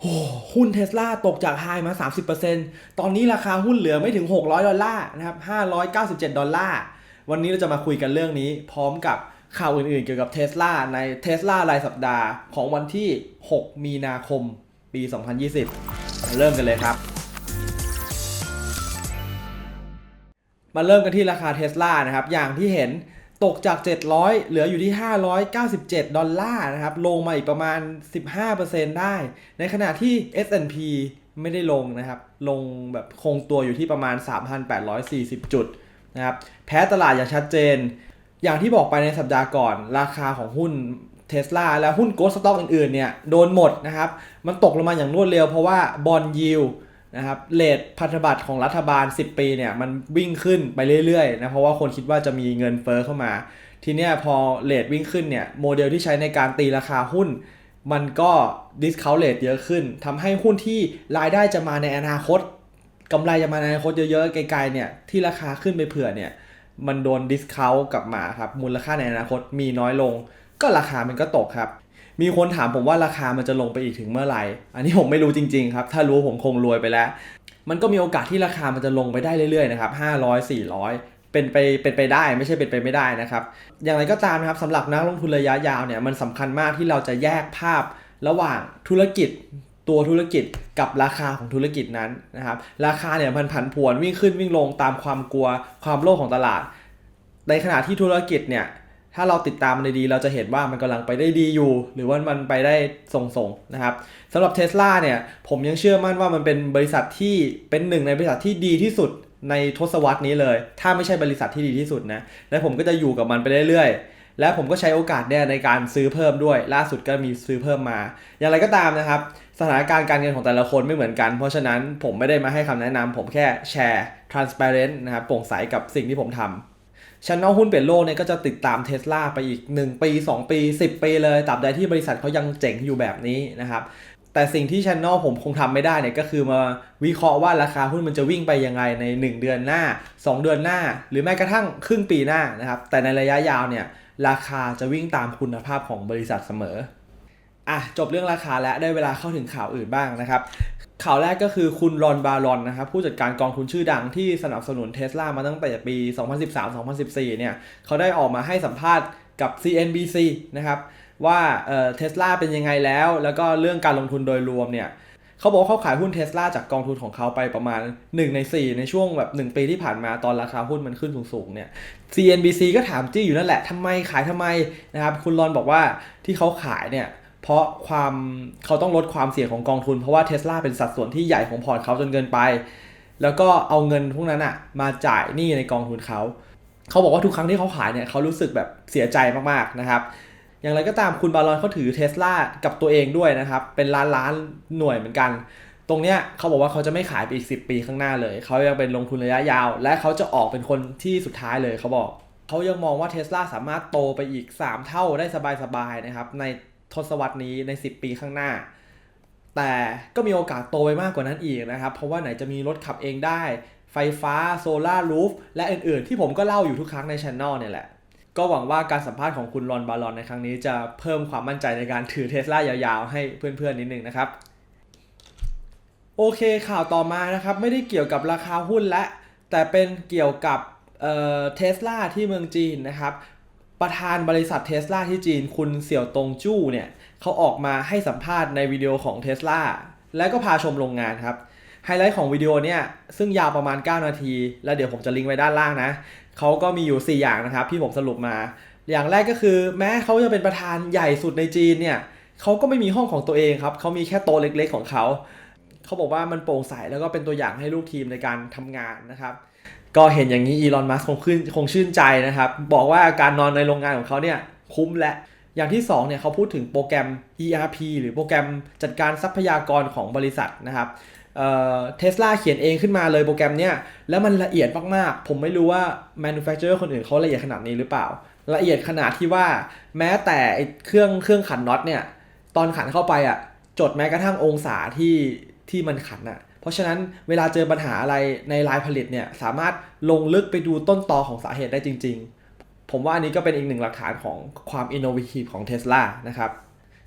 โอ้หุ้นเทสลาตกจากไฮมา 30%ตอนนี้ราคาหุ้นเหลือไม่ถึง 600 ดอลลาร์นะครับ597 ดอลลาร์ วันนี้เราจะมาคุยกันเรื่องนี้ พร้อมกับข่าวอื่นๆเกี่ยวกับเทสลาในเทสลารายสัปดาห์ของวันที่ 6 มีนาคม ปี 2020 เริ่มกันเลยครับ มาเริ่มกันที่ราคาเทสลานะครับ อย่างที่เห็น ตกจาก 700 เหลืออยู่ที่ 597 ดอลลาร์นะครับ ลงมาอีกประมาณ 15%ได้ ในขณะที่ S&P ไม่ได้ลงนะครับ ลงแบบคงตัวอยู่ที่ประมาณ 3,840 จุดนะครับ แพ้ตลาดอย่างชัดเจน อย่างที่บอกไปในสัปดาห์ก่อน ราคาของหุ้นเทสลาและหุ้นโกลด์สต็อกอื่นๆเนี่ย โดนหมดนะครับ มันตกลงมาอย่างรวดเร็วเพราะว่าบอลยิว นะครับเลทพันธบัตรของรัฐบาล 10 ปีเนี่ยมันวิ่งขึ้นไปเรื่อยๆนะเพราะว่าคนคิดว่าจะมีเงินเฟอ้อเข้ามา ทีเนี้ยพอเลทวิ่งขึ้นเนี่ยโมเดลที่ใช้ในการตีราคาหุ้น มันก็ดิสคาวเลทเยอะขึ้นทำให้หุ้นที่รายได้จะมาในอนาคตกำไรจะมาในอนาคตเยอะๆไกลๆเนี่ยที่ราคาขึ้นไปเผื่อเนี่ยมันโดนดิสคาวกลับมาครับมูลค่าในอนาคตมีน้อยลง ก็ราคามันก็ตกครับ มีคนถามผมว่าราคามันจะลงไปอีกถึงเมื่อไหร่ อันนี้ผมไม่รู้จริงๆครับ ถ้ารู้ผมคงรวยไปแล้ว มันก็มีโอกาสที่ราคามันจะลงไปได้เรื่อยๆนะครับ500 400เป็นไปเป็นไปได้ไม่ใช่เป็นไปไม่ได้นะครับ อย่างไรก็ตามนะครับสำหรับนักลงทุนระยะยาวเนี่ยมันสำคัญมากที่เราจะแยกภาพระหว่างธุรกิจ ตัวธุรกิจกับราคาของธุรกิจนั้นนะครับราคาเนี่ยมันผันผวนวิ่งขึ้นวิ่งลงตามความกลัวความโลภของตลาด ในขณะที่ธุรกิจเนี่ย ถ้าเราติดตามมันดีเราจะเห็นว่ามันกำลังไปได้ดีอยู่ หรือว่ามันไปได้ทรงๆนะครับสำหรับเท s l a เนี่ยผมยังเชื่อมั่นว่ามันเป็นบริษัทที่เป็นหนึ่งในบริษัทที่ดีที่สุดในทศวรรษนี้เลย ถ้าไม่ใช่บริษัทที่ดีที่สุดนะและผมก็จะอยู่กับมันไปเรื่อยๆ และผมก็ใช้โอกาสเนี่ยในการซื้อเพิ่มด้วย ล่าสุดก็มีซื้อเพิ่มมา อย่างไรก็ตามนะครับ สถานการณ์การเงินของแต่ละคนไม่เหมือนกัน เพราะฉะนั้นผมไม่ได้มาให้คำแนะนำผมแค่แชร์ transparent นะครับโปร่งใสกับสิ่งที่ผมทำ ชันนอหุ้นเปลี่ยนโลกเนี่ยก็จะติดตามเท s l a ไปอีก 1 ปี 2 ปี 10 ปีเลยตราบใดที่บริษัทเขายังเจ๋งอยู่แบบนี้นะครับ แต่สิ่งที่ชันนอผมคงทำไม่ได้เนี่ยก็คือมาวิเคราะห์ว่าราคาหุ้นมันจะวิ่งไปยังไงใน 1 เดือนหน้า 2 เดือนหน้า หรือแม้กระทั่งครึ่งปีหน้านะครับ แต่ในระยะยาวเนี่ยราคาจะวิ่งตามคุณภาพของบริษัทเสมออะจบเรื่องราคาแล้วได้เวลาเข้าถึงข่าวอื่นบ้างนะครับ ข่าวแรกก็คือคุณรอนบารอนนะครับผู้จัดการกองทุนชื่อดังที่สนับสนุนเท s l a มาตั้งแต่ปี 2013-2014 เนี่ยเขาได้ออกมาให้สัมภาษณ์กับ CNBC นะครับว่าเออเท s l a เป็นยังไงแล้ว แล้วก็เรื่องการลงทุนโดยรวมเนี่ยเขาบอกเขาขายหุ้นเท s l a จากกองทุนของเขาไปประมาณ 1 ใน 4 ในช่วงแบบ 1 ปีที่ผ่านมาตอนราคาหุ้นมันขึ้นสูงๆเนี่ย CNBC ก็ถามจี้อยู่นั่นแหละทำไมขายทำไมนะครับคุณรอนบอกว่าที่เขาขายเนี่ยเพราะความเขาต้องลดความเสี่ยงของกองทุน เพราะว่าเท s l a เป็นสัดส่วนที่ใหญ่ของพอร์ตเขาจนเกินไป แล้วก็เอาเงินพวกนั้นอะมาจ่ายหนี้ในกองทุนเขา เขาบอกว่าทุกครั้งที่เขาขายเนี่ยเขารู้สึกแบบเสียใจมากๆนะครับ อย่างไรก็ตามคุณบารอนเขาถือเท s l a กับตัวเองด้วยนะครับ เป็นล้านล้านหน่วยเหมือนกัน ตรงเนี้ยเขาบอกว่าเขาจะไม่ขายไปอีก 10 ปีข้างหน้าเลย เขายังเป็นลงทุนระยะยาว และเขาจะออกเป็นคนที่สุดท้ายเลยเขาบอก เขายังมองว่าเท s l a สามารถโตไปอีก 3 เท่าได้สบายๆนะครับใน ทศวรรษนี้ใน 10 ปีข้างหน้า แต่ก็มีโอกาสโตไปมากกว่านั้นอีกนะครับ เพราะว่าไหนจะมีรถขับเองได้ ไฟฟ้าโซลาร์รูฟและอื่นๆ ที่ผมก็เล่าอยู่ทุกครั้งในช anel เนี่ยแหละ ก็หวังว่าการสัมภาษณ์ของคุณรอนบารอนในครั้งนี้จะเพิ่มความมั่นใจในการถือเท s l a ยาวๆ ให้เพื่อนๆนิดนึงนะครับ โอเคข่าวต่อมานะครับ ไม่ได้เกี่ยวกับราคาหุ้นและ แต่เป็นเกี่ยวกับเทสลาที่เมืองจีนนะครับ ประธานบริษัทเทสลาที่จีนคุณเสี่ยวตงจู้เนี่ยเขาออกมาให้สัมภาษณ์ในวิดีโอของเทสลาและก็พาชมโรงงานครับไฮไลท์ของวิดีโอเนี่ยซึ่งยาวประมาณ 9 นาที แล้วเดี๋ยวผมจะลิงก์ไว้ด้านล่างนะเขาก็มีอยู่ 4 อย่างนะครับที่ผมสรุปมา อย่างแรกก็คือแม้เขาจะเป็นประธานใหญ่สุดในจีนเนี่ยเขาก็ไม่มีห้องของตัวเองครับเขามีแค่โต๊ะเล็กๆของเขาเขาบอกว่ามันโปร่งใสแล้วก็เป็นตัวอย่างให้ลูกทีมในการทำงานนะครับ ก็เห็นอย่างนี้อีลอนมัสคงขึ้นคงชื่นใจนะครับ บอกว่าการนอนในโรงงานของเขาเนี่ยคุ้มและ อย่างที่2เนี่ยเขาพูดถึงโปรแกรม ERP หรือโปรแกรมจัดการทรัพยากรของบริษัทนะครับเทสลาเขียนเองขึ้นมาเลยโปรแกรมเนี้ยแล้วมันละเอียดมากๆ ผมไม่รู้ว่า manufacturer คนอื่นเขาละเอียดขนาดนี้หรือเปล่า ละเอียดขนาดที่ว่าแม้แต่เครื่องเครื่องขันน็อตเนี่ยตอนขันเข้าไปอะจดแม้กระทั่งองศาที่ที่มันขันอะ ราะฉะนั้นเวลาเจอปัญหาอะไรในลายผลิตเนี่ยสามารถลงลึกไปดูต้นตอของสาเหตุได้จริง ๆ ผมว่าอันนี้ก็เป็นอีกหนึ่งหลักฐานของความอินโนเวทีฟของ Tesla นะครับ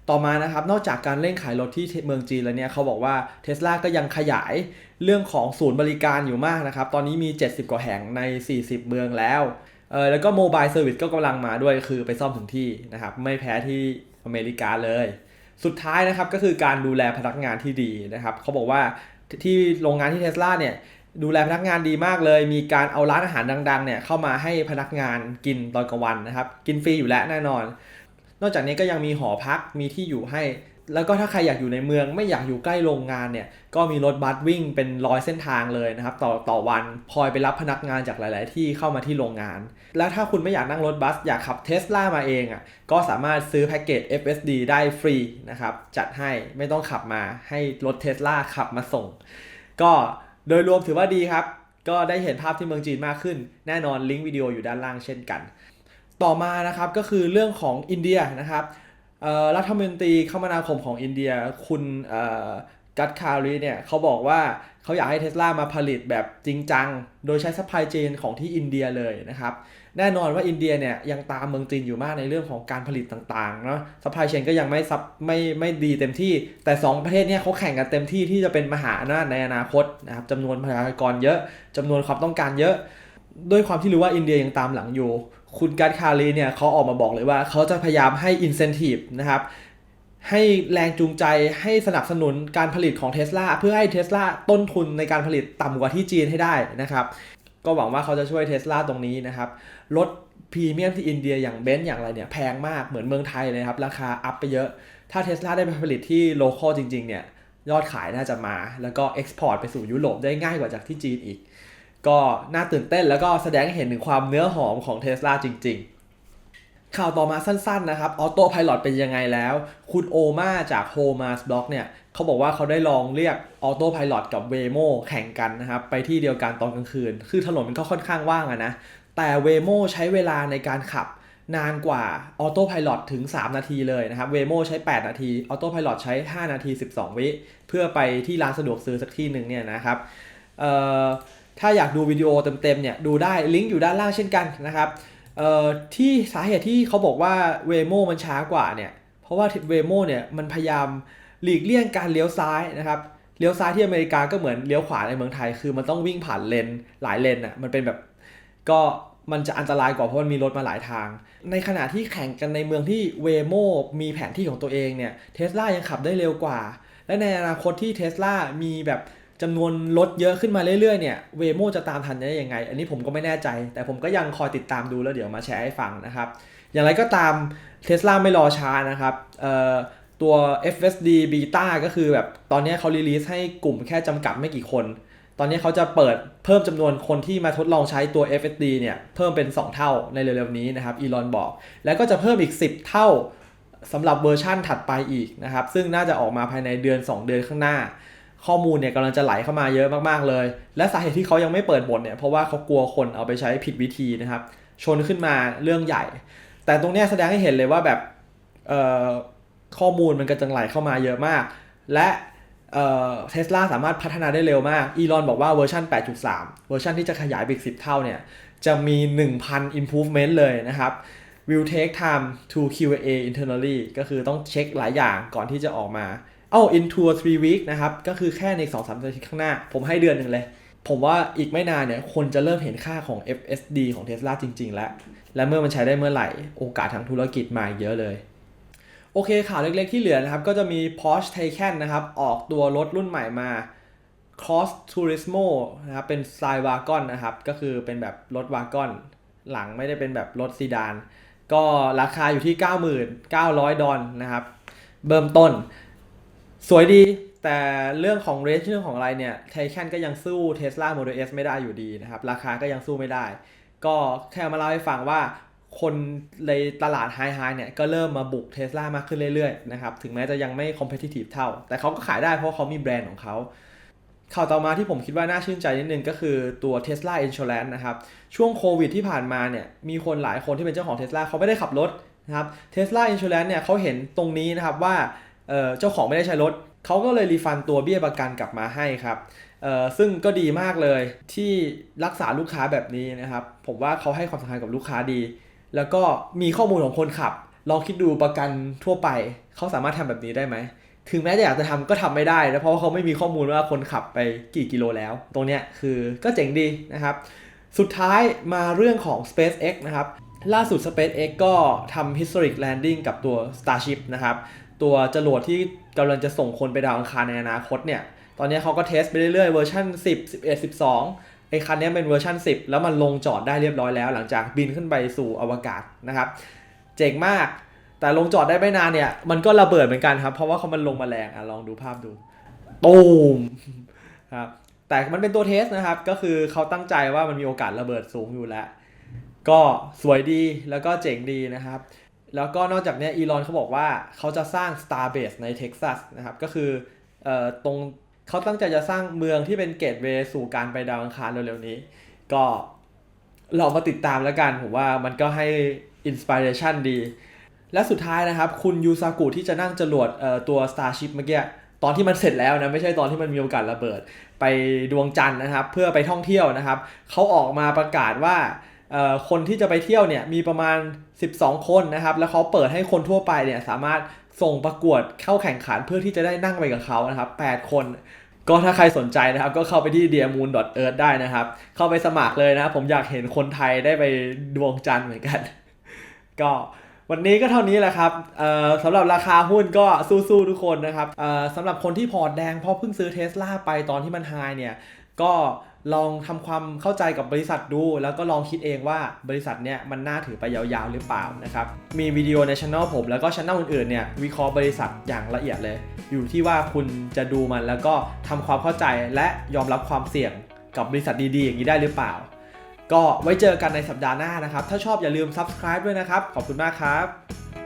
ต่อมานะครับนอกจากการเร่งขายรถที่เมืองจีนแล้วเนี่ยเขาบอกว่าเท s l a ก็ยังขยายเรื่องของศูนย์บริการอยู่มากนะครับ ตอนนี้มี 70 กว่าแห่งใน 40 เมืองแล้วเออแล้วก็โมบายเซอร์วิสก็กำลังมาด้วยคือไปซ่อมถึงที่นะครับไม่แพ้ที่อเมริกาเลย สุดท้ายนะครับก็คือการดูแลพนักงานที่ดีนะครับเขาบอกว่า ที่โรงงานที่เทสลาเนี่ยดูแลพนักงานดีมากเลย มีการเอาร้านอาหารดังๆเนี่ยเข้ามาให้พนักงานกินตอนกลางวันนะครับ กินฟรีอยู่แล้วแน่นอน นอกจากนี้ก็ยังมีหอพักมีที่อยู่ให้ แล้วก็ถ้าใครอยากอยู่ในเมืองไม่อยากอยู่ใกล้โรงงานเนี่ยก็มีรถบัสวิ่งเป็นร้อยเส้นทางเลยนะครับต่อต่อวันคอยไปรับพนักงานจากหลาย ๆ ที่เข้ามาที่โรงงาน แล้วถ้าคุณไม่อยากนั่งรถบัส อยากขับเทสลามาเองอะก็สามารถซื้อแพ็กเกจ FSD ได้ฟรีนะครับจัดให้ไม่ต้องขับมาให้รถเทสลาขับมาส่ง ก็โดยรวมถือว่าดีครับ ก็ได้เห็นภาพที่เมืองจีนมากขึ้น แน่นอนลิงก์วิดีโออยู่ด้านล่างเช่นกัน ต่อมานะครับก็คือเรื่องของอินเดียนะครับ รัฐมนตรีคมนาคมของอินเดียคุณกัตคารีเนี่ยเขาบอกว่าเขาอยากให้เทสลามาผลิตแบบจริงจัง โดยใช้ซัพพลายเชนของที่อินเดียเลยนะครับ แน่นอนว่าอินเดียเนี่ยยังตามเมืองจีนอยู่มากในเรื่องของการผลิตต่างๆเนาะซัพพลายเชนก็ยังไม่ซับไม่ไม่ดีเต็มที่ แต่ 2 ประเทศเนี่ยเขาแข่งกันเต็มที่ที่จะเป็นมหาอำนาจในอนาคตนะครับจำนวนประชากรเยอะจำนวนความต้องการเยอะ ด้วยความที่รู้ว่าอินเดียยังตามหลังอยู่ คุณการคารีเนี่ยเขาออกมาบอกเลยว่าเขาจะพยายามให้ incentive นะครับให้แรงจูงใจให้สนับสนุนการผลิตของเท s l a เพื่อให้เท s l a ต้นทุนในการผลิตต่ำกว่าที่จีนให้ได้นะครับ ก็หวังว่าเขาจะช่วยเท s l a ตรงนี้นะครับรถพรีเมียมที่อินเดียอย่างเบนซ์อย่างไรเนี่ยแพงมากเหมือนเมืองไทยเลยครับ ราคาอัพไปเยอะ ถ้าเท s l a ได้ไปผลิตที่โลคอลจริงๆเนี่ยยอดขายน่าจะมา แล้วก็เอ็กซ์พอร์ตไปสู่ยุโรปได้ง่ายกว่าจากที่จีนอีก ก็น่าตื่นเต้นแล้วก็แสดงให้เห็นถึงความเนื้อหอมของเท s l a จริง ๆ ข่าวต่อมาสั้นๆนะครับออโต้พ l o t เป็นยังไงแล้ว คุณโอมาจาก h o m a s Blog เนี่ยเขาบอกว่าเขาได้ลองเรียกออโต้พ l o t กับ Waymo แข่งกันนะครับ ไปที่เดียวกันตอนกลางคืน คือถนนมันก็ค่อนข้างว่างอะนะ แต่ Waymo ใช้เวลาในการขับนานกว่าออโต้พ l o t ถึง 3 นาทีเลยนะครับ Waymo ใช้ 8 นาทีออโต้พ l o t ใช้ 5 นาที 12 วิ เพื่อไปที่ร้านสะดวกซื้อสักที่หนึ่งเนี่ยนะครับเอ่อ ถ้าอยากดูวิดีโอเต็มๆเนี่ยดูได้ลิงก์อยู่ด้านล่างเช่นกันนะครับที่สาเหตุที่เขาบอกว่า Waymo มันช้ากว่าเนี่ยเพราะว่า Waymo เนี่ยมันพยายามหลีกเลี่ยงการเลี้ยวซ้ายนะครับเลี้ยวซ้ายที่อเมริกาก็เหมือนเลี้ยวขวาในเมืองไทย คือมันต้องวิ่งผ่านเลนหลายเลนอะมันเป็นแบบก็มันจะอันตรายกว่าเพราะมันมีรถมาหลายทาง ในขณะที่แข่งกันในเมืองที่ Waymo มีแผนที่ของตัวเองเนี่ยเทสลายังขับได้เร็วกว่า และในอนาคตที่เทสลามีแบบ จำนวนรถเยอะขึ้นมาเรื่อยๆเนี่ยเวโมจะตามทันได้ยังไง อันนี้ผมก็ไม่แน่ใจ แต่ผมก็ยังคอยติดตามดูแล้วเดี๋ยวมาแชร์ให้ฟังนะครับ อย่างไรก็ตามเทสลาไม่รอช้านะครับตัว FSD Beta ก็คือแบบตอนนี้เขารีลีสให้กลุ่มแค่จำกัดไม่กี่คน ตอนนี้เขาจะเปิดเพิ่มจำนวนคนที่มาทดลองใช้ตัว FSD เนี่ยเพิ่มเป็น 2 เท่าในเร็วๆนี้นะครับอีลอนบอก แล้วก็จะเพิ่มอีก 10 เท่าสำหรับเวอร์ชั่นถัดไปอีกนะครับ ซึ่งน่าจะออกมาภายในเดือน 2 เดือนข้างหน้า ข้อมูลเนี่ยกำลังจะไหลเข้ามาเยอะมากๆเลย และสาเหตุที่เขายังไม่เปิดบทเนี่ยเพราะว่าเขากลัวคนเอาไปใช้ผิดวิธีนะครับ ชนขึ้นมาเรื่องใหญ่ แต่ตรงเนี้ยแสดงให้เห็นเลยว่าแบบข้อมูลมันกระจังไหลเข้ามาเยอะมาก และเทสลาสามารถพัฒนาได้เร็วมาก อีลอนบอกว่าเวอร์ชัน8.3 เวอร์ชันที่จะขยายไปอีก10 เท่าเนี่ย จะมี 1,000 improvement เลยนะครับ will take time to QA internally ก็คือต้องเช็คหลายอย่างก่อนที่จะออกมา เอ้า in two or three week นะครับ ก็คือแค่ใน2-3อาทิตย์ข้างหน้า ผมให้เดือนหนึ่งเลย ผมว่าอีกไม่นานเนี่ย คนจะเริ่มเห็นค่าของ FSD ของ Tesla จริง ๆ แล้ว และเมื่อมันใช้ได้เมื่อไหร่ โอกาสทางธุรกิจมาเยอะเลย โอเคข่าวเล็กๆที่เหลือนะครับ ก็จะมี Porsche Taycan นะครับ ออกตัวรถรุ่นใหม่มา Cross Turismo นะครับ เป็นสไตล์วากอนนะครับ ก็คือเป็นแบบรถวากอน หลังไม่ได้เป็นแบบรถซีดาน ก็ราคาอยู่ที่ 99,000 ดอลนะครับ เบิ่มต้น สวยดีแต่เรื่องของเร e เรื่องของอะไรเนี่ยไทแคนก็ยังสู้ Tesla Model S ไม่ได้อยู่ดีนะครับ ราคาก็ยังสู้ไม่ได้ ก็แค่มาเล่าให้ฟังว่าคนในตลาดไฮไฮเนี่ยก็เริ่มมาบุก Tesla มากขึ้นเรื่อยๆนะครับถึงแม้จะยังไม่ competitive เท่า แต่เขาก็ขายได้เพราะเขามีแบรนด์ของเขาข่าวต่อมาที่ผมคิดว่าน่าชื่นใจนิดนึงก็คือตัว Tesla Insurance นะครับ ช่วงโควิดที่ผ่านมาเนี่ยมีคนหลายคนที่เป็นเจ้าของ Tesla เขาไม่ได้ขับรถนะครับ Tesla Insurance เนี่ยเขาเห็นตรงนี้นะครับว่า เออเจ้าของไม่ได้ใช้รถเขาก็เลยรีฟันตัวเบี้ยประกันกลับมาให้ครับเออซึ่งก็ดีมากเลยที่รักษาลูกค้าแบบนี้นะครับ ผมว่าเขาให้ความสำคัญกับลูกค้าดี แล้วก็มีข้อมูลของคนขับลองคิดดูประกันทั่วไปเขาสามารถทำแบบนี้ได้ไหมถึงแม้จะอยากจะทำก็ทำไม่ได้นะเพราะว่าเขาไม่มีข้อมูลว่าคนขับไปกี่กิโลแล้ว ตรงเนี้ยคือก็เจ๋งดีนะครับ สุดท้ายมาเรื่องของ SpaceX นะครับ ล่าสุด SpaceX ก็ทำ historic landing กับตัว Starship นะครับ ตัวจรวดที่กำลังจะส่งคนไปดาวอังคารในอนาคตเนี่ย ตอนนี้เขาก็เทสไปเรื่อยๆเวอร์ชัน10 11 12ไอ้คันนี้เป็นเวอร์ชัน10 แล้วมันลงจอดได้เรียบร้อยแล้ว หลังจากบินขึ้นไปสู่อวกาศนะครับ เจ๋งมาก แต่ลงจอดได้ไม่นานเนี่ย มันก็ระเบิดเหมือนกันครับ เพราะว่าเขามันลงมาแรงอะลองดูภาพดูตูมครับแต่มันเป็นตัวเทสนะครับ ก็คือเขาตั้งใจว่ามันมีโอกาสระเบิดสูงอยู่แล้ว ก็สวยดีแล้วก็เจ๋งดีนะครับ แล้วก็นอกจากนี้อีลอนเขาบอกว่าเขาจะสร้าง Starbase ในเท็กซัสนะครับ ก็คือเอ่อตรงเขาตั้งใจจะสร้างเมืองที่เป็นเกตเวย์สู่การไปดาวอังคารเร็วๆนี้ ก็ลองมาติดตามแล้วกัน ผมว่ามันก็ให้อินสปิเรชันดี และสุดท้ายนะครับคุณยูซากุที่จะนั่งจรวดเอ่อตัว Starship เมื่อกี้ตอนที่มันเสร็จแล้วนะไม่ใช่ตอนที่มันมีโอกาสระเบิด ไปดวงจันทร์นะครับ เพื่อไปท่องเที่ยวนะครับเขาออกมาประกาศว่า คนที่จะไปเที่ยวเนี่ยมีประมาณ 12 คนนะครับ แล้วเขาเปิดให้คนทั่วไปเนี่ยสามารถส่งประกวดเข้าแข่งขันเพื่อที่จะได้นั่งไปกับเขานะครับ 8 คน ก็ถ้าใครสนใจนะครับ ก็เข้าไปที่ dearmoon.earth ได้นะครับ เข้าไปสมัครเลยนะครับผมอยากเห็นคนไทยได้ไปดวงจันทร์เหมือนกัน ก็วันนี้ก็เท่านี้แหละครับเอ่อสำหรับราคาหุ้นก็สู้ๆทุกคนนะครับเอ่อสำหรับคนที่พอร์ตแดงเพราะเพิ่งซื้อเทสลาไปตอนที่มันไฮเนี่ยก็ ลองทำความเข้าใจกับบริษัทดู แล้วก็ลองคิดเองว่าบริษัทเนี่ยมันน่าถือไปยาวๆหรือเปล่านะครับ มีวิดีโอในช anel ผมแล้วก็ช anel อื่นๆเนี่ยวิเคราะห์บริษัทอย่างละเอียดเลย อยู่ที่ว่าคุณจะดูมันแล้วก็ทำความเข้าใจและยอมรับความเสี่ยงกับบริษัทดีๆ อย่างนี้ได้หรือเปล่า ก็ไว้เจอกันในสัปดาห์หน้านะครับ ถ้าชอบอย่าลืม subscribe ด้วยนะครับ ขอบคุณมากครับ